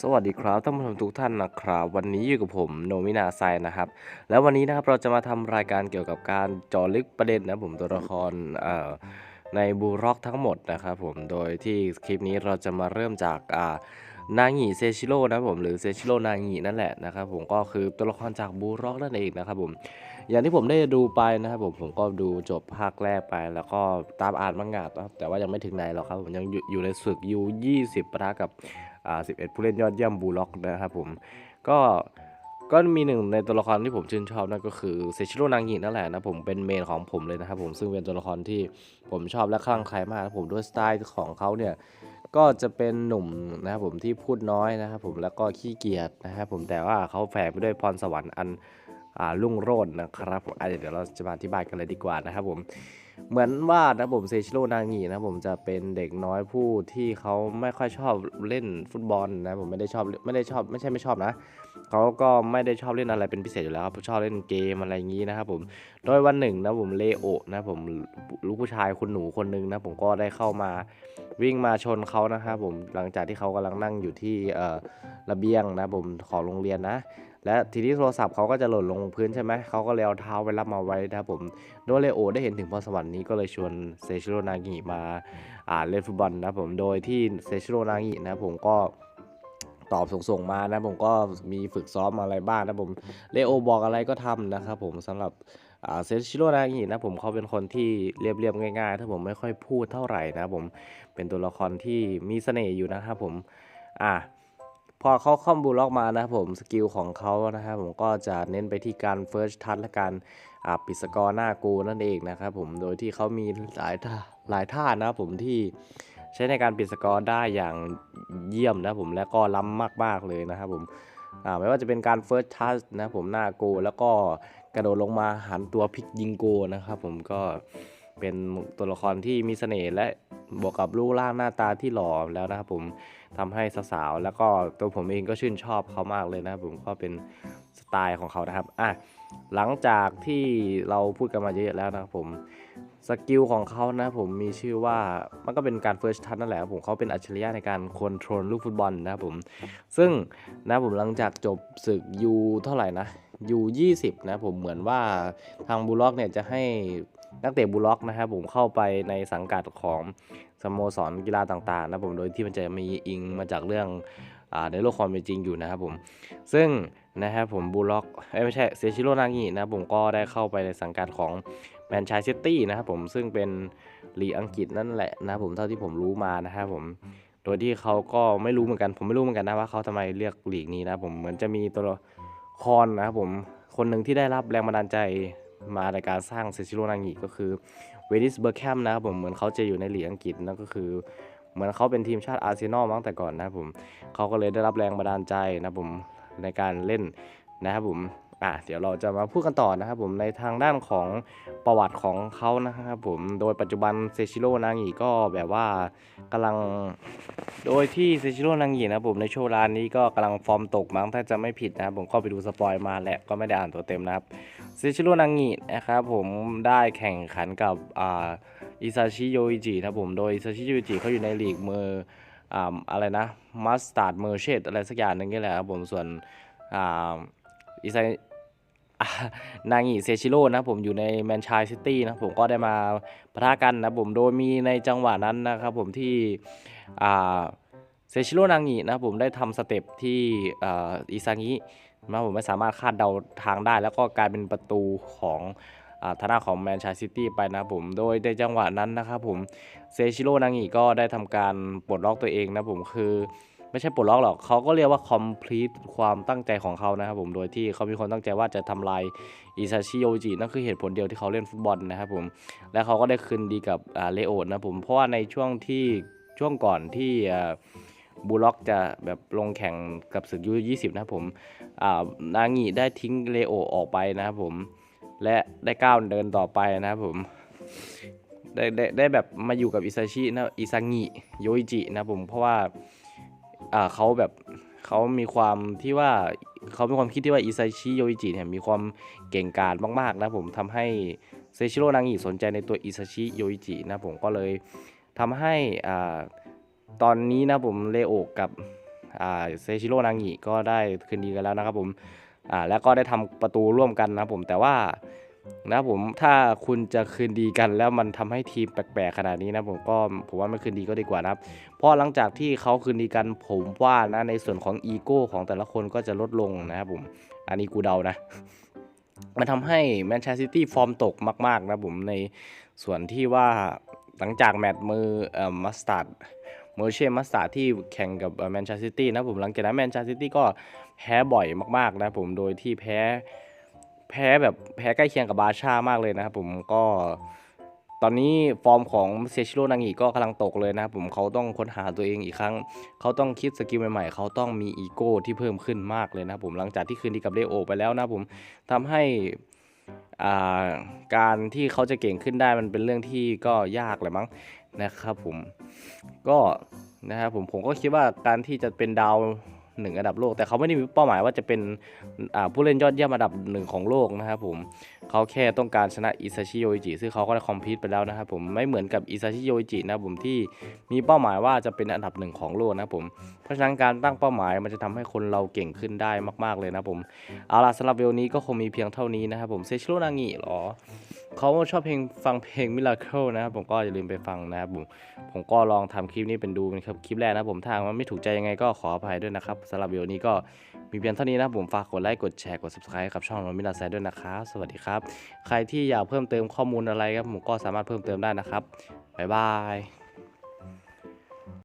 สวัสดีครับท่านผู้ชมทุกท่านนะครับ วันนี้อยู่กับผมโนมินาไซนะครับ แล้ววันนี้นะครับเราจะมาทำรายการเกี่ยวกับการจาะลึกประเด็นนะผมตัวละครในบูร็อกทั้งหมดนะครับผมโดยที่คลิปนี้เราจะมาเริ่มจากนางิเซชิโร่นะผมหรือเซชิโร่นางินั่นแหละนะครับผมก็คือตัวละครจากบูร็อกนั่นเองนะครับผมอย่างที่ผมได้ดูไปนะครับผมผมก็ดูจบภาคแรกไป แล้วก็ตามอ่านมังงะนะครับแต่ว่ายังไม่ถึงไหนหรอกครับผมยังอยู่ในศึกยู20ปะทะกับ 11 ผู้เล่นยอดเยี่ยมบูล็อกนะครับผมก็ก็มีหนึ่งในตัวละครที่ผมชื่นชอบนั่นก็คือเซชิโร่นางงินั่นแหละนะผมเป็นเมนของผมเลยนะครับผมซึ่งเป็นตัวละครที่ผมชอบและคลั่งไคล้มากนะผมด้วยสไตล์ของเขาเนี่ยก็จะเป็นหนุ่มนะครับผมที่พูดน้อยนะครับผมแล้วก็ขี้เกียจนะครับผมแต่ว่าเขาแฝงไปด้วยพรสวรรค์อันอ่ารุ่งโรจน์นะครับผมเดี๋ยวเราจะมาอธิบายกันเลยดีกว่านะครับผม เหมือนว่านะผมเซชิโร่นางีนะผมจะเป็นเด็กน้อยผู้ที่เขาไม่ค่อยชอบเล่นฟุตบอลนะผมไม่ได้ชอบไม่ได้ชอบไม่ใช่ไม่ชอบนะเขาก็ไม่ได้ชอบเล่นอะไรเป็นพิเศษอยู่แล้วครับชอบเล่นเกมอะไรอย่างนี้นะครับผมโดยวันหนึ่งนะผมเลโอนะผมลูกผู้ชายคุณหนูคนหนึ่งนะผมก็ได้เข้ามาวิ่งมาชนเขานะครับผมหลังจากที่เขากำลังนั่งอยู่ที่ระเบียงนะผมของโรงเรียนนะและทีนี้โทรศัพท์เขาก็จะหล่นลงพื้นใช่ไหมเขาก็เลยเอาเท้าไปรับมาไว้นะครับผมโดยเลโอได้เห็นถึงพรสวรรค์นี้ก็เลยชวนเซชิโรนางิมาอ่าเล่นฟุตบอลนะผมโดยที่เซชิโรนางินะผมก็ตอบส่งๆมานะผมก็มีฝึกซ้อมอะไรบ้างนะผมเลโอบอกอะไรก็ทำนะครับผมสำหรับเซชิโรนางินะผมเขาเป็นคนที่เรียบๆง่ายๆ ถ้าผมไม่ค่อยพูดเท่าไหร่นะผมเป็นตัวละครที่มีเสน่ห์อยู่นะครับผมอะ พอเขาคอมบูล็อกมานะครับผมสกิลของเขานะครับผมก็จะเน้นไปที่การเฟิร์สทัชและการปิดสกอร์หน้ากูนั่นเองนะครับผมโดยที่เขามีหลายท่าหลายท่านะครับผมที่ใช้ในการปิดสกอร์ได้อย่างเยี่ยมนะผมและก็ล้ำมากๆเลยนะครับผมไม่ว่าจะเป็นการเฟิร์สทัชนะผมหน้าโกแล้วก็กระโดดลงมาหันตัวพลิกยิงโกนะครับผมก็ เป็นตัวละครที่มีเสน่ห์และบวกกับรูปร่างหน้าตาที่หล่อแล้วนะครับผมทำให้สาวๆแล้วก็ตัวผมเองก็ชื่นชอบเขามากเลยนะครับผมก็เป็นสไตล์ของเขานะครับอะหลังจากที่เราพูดกันมาเยอะๆแล้วนะครับผมสกิลของเขานะผมมีชื่อว่ามันก็เป็นการ first touch นั่นแหละครับผมเขาเป็นอัจฉริยะในการคอนโทรลลูกฟุตบอลนะครับผมซึ่งนะผมหลังจากจบศึกยูเท่าไหร่นะยู20นะผมเหมือนว่าทางบูล็อกเนี่ยจะให้ นักเตะบูล็อกนะครับผมเข้าไปในสังกัดของสโมสรกีฬาต่างๆนะผมโดยที่มันจะมีอิงมาจากเรื่องอในโลกความเป็นจริงอยู่นะครับผมซึ่งนะครับผมบูล็อกไม่ใช่เซชิโรนางินะครับผมก็ได้เข้าไปในสังกัดของแมนเชสเตอร์ซิตี้นะครับผมซึ่งเป็นลีกอังกฤษนั่นแหละนะครับผมเท่าที่ผมรู้มานะครับผมโดยที่เขาก็ไม่รู้เหมือนกัน ผมไม่รู้เหมือนกันนะว่าเขาทำไมเรียกลีกนี้นะผมเหมือนจะมีตัวละครนะครับผมคนหนึ่งที่ได้รับแรงบันดาลใจ มาในการสร้างเซชิโรนางิก็คือเวดิสเบอร์แคมนะครับผมเหมือนเขาจะอยู่ในหลีกอังกฤษนั่นก็คือ เหมือนเขาเป็นทีมชาติอาร์เซนอลมาตั้งแต่ก่อนนะครับผมเขาก็เลยได้รับแรงบันดาลใจนะครับผมในการเล่นนะครับผม อะเดี๋ยวเราจะมาพูดกันต่อนะครับผมในทางด้านของประวัติของเขานะครับผมโดยปัจจุบันเซชิโร่นางิก็แบบว่ากำลังโดยที่เซชิโร่นางินะผมในช่วงเวลานี้ก็กำลังฟอร์มตกมั้งถ้าจะไม่ผิดนะครับผมก็ไปดูสปอยมาแหละก็ไม่ได้อ่านตัวเต็มนะครับเซชิโร่นางินะครับผมได้แข่งขันกับอ่าอิซาชิโยอิจินะผมโดยอิซาชิโยอิจิเขาอยู่ในลีกเมออ่าอะไรนะมัสตาร์ดเมอร์เชตอะไรสักอย่างหนึงนี่แหละครับผมส่วนอ่าอิซาอ่า นางอิเซชิโร่นะผมอยู่ในแมนชายซิตี้นะผมก็ได้มาปะทะกันนะผมโดยมีในจังหวะนั้นนะครับผมที่เซชิโร่นางอินะผมได้ทำสเต็ปที่อิซางินะผมไม่สามารถคาดเดาทางได้ แล้วก็กลายเป็นประตูของอ่าทางด้านของแมนชายซิตี้ไปนะผม โดยในจังหวะนั้นนะครับผม เซชิโร่นางอีก็ได้ทำการปลดล็อกตัวเองนะผมคือ ไม่ใช่ปลดล็อกหรอกเขาก็เรียกว่า complete ความตั้งใจของเขานะครับผมโดยที่เขามีคนตั้งใจว่าจะทำลายอิซาชิโยจินั่นคือเหตุผลเดียวที่เขาเล่นฟุตบอลนะครับผมและเขาก็ได้คืนดีกับอ่าเลโอนะผมเพราะว่าในช่วงที่ช่วงก่อนที่บูล็อกจะแบบลงแข่งกับศึกยู20 นะครับผมอ่านางีได้ทิ้งเลโอออกไปนะครับผม และได้ก้าวเดินต่อไปนะครับผมได้ได้ได้แบบมาอยู่กับอิซาชินะอิซางิโยอิจินะผมเพราะว่า เขาแบบเขามีความที่ว่าเขามีความคิดที่ว่าอิซาชิโยอิจิเนี่ยมีความเก่งกาจมากๆนะผมทำให้เซชิโร่นางอิสนใจในตัวอิซาชิโยอิจินะผมก็เลยทำให้อ่าตอนนี้นะผมเลโอกับอ่าเซชิโร่นางิก็ได้คืนดีกันแล้วนะครับผมอ่าแล้วก็ได้ทำประตูร่วมกันนะผมแต่ว่า นะผมถ้าคุณจะคืนดีกันแล้วมันทำให้ทีมแปลกๆขนาดนี้นะผมก็ผมว่าไม่คืนดีก็ดีกว่านะครับเพราะหลังจากที่เขาคืนดีกันผมว่านะในส่วนของอีโก้ของแต่ละคนก็จะลดลงนะครับผมอันนี้กูเดานะมันทำให้แมนเชสเตอร์ซิตี้ฟอร์มตกมากๆนะผมในส่วนที่ว่าหลังจากแมตช์มือเอ่อมัสตาร์ดเมอร์เช่มัสตาร์ที่แข่งกับแมนเชสเตอร์ซิตี้นะผมหลังจากนั้นแมนเชสเตอร์ซิตี้ก็แพ้บ่อยมากๆนะผมโดยที่แพ้ แพ้แบบแพ้ใกล้เคียงกับบาชามากเลยนะครับผมก็ตอนนี้ฟอร์มของเซชิโร่นางงีก็กำลังตกเลยนะครับผมเขาต้องค้นหาตัวเองอีกครั้ง เขาต้องคิดสกิลใหม่ๆ เขาต้องมีอีโก้ที่เพิ่มขึ้นมากเลยนะครับผมหลังจากที่คืนดีกับเลโอไปแล้วนะผมทำให้อ่าการที่เขาจะเก่งขึ้นได้มันเป็นเรื่องที่ก็ยากเลยมั้งนะครับผมก็นะครับผมผมก็คิดว่าการที่จะเป็นดาว หนึ่งอันดับโลก แต่เขาไม่ได้มีเป้าหมายว่าจะเป็นผู้เล่นยอดเยี่ยมอันดับหนึ่งของโลกนะครับผมเขาแค่ต้องการชนะอิซาชิโยอิจิซึ่งเขาก็ได้คอมพลีทไปแล้วนะครับผมไม่เหมือนกับอิซาชิโยอิจินะผมที่มีเป้าหมายว่าจะเป็นอันดับหนึ่งของโลกนะครับผมเพราะฉะนั้นการตั้งเป้าหมายมันจะทำให้คนเราเก่งขึ้นได้มาก ๆเลยนะผมเอาล่ะสำหรับวิดีโอนี้ก็คงมีเพียงเท่านี้นะครับผมเซชิโรนางิหรอ เขาชอบเพลงฟังเพลงมิราเคิลนะครับผมก็อย่าลืมไปฟังนะครับผมผมก็ลองทำคลิปนี้เป็นดูเป็นคลิปแรกนะผมทางมันไม่ถูกใจยังไงก็ขออภัยด้วยนะครับสำหรับวิดีโอนี้ก็มีเพียงเท่านี้นะผมฝากกดไลค์กดแชร์กด subscribe กับช่องโนมิลาแซด้วยนะครับสวัสดีครับ ใครที่อยากเพิ่มเติมข้อมูลอะไรครับผมก็สามารถเพิ่มเติมได้นะครับบ๊ายบาย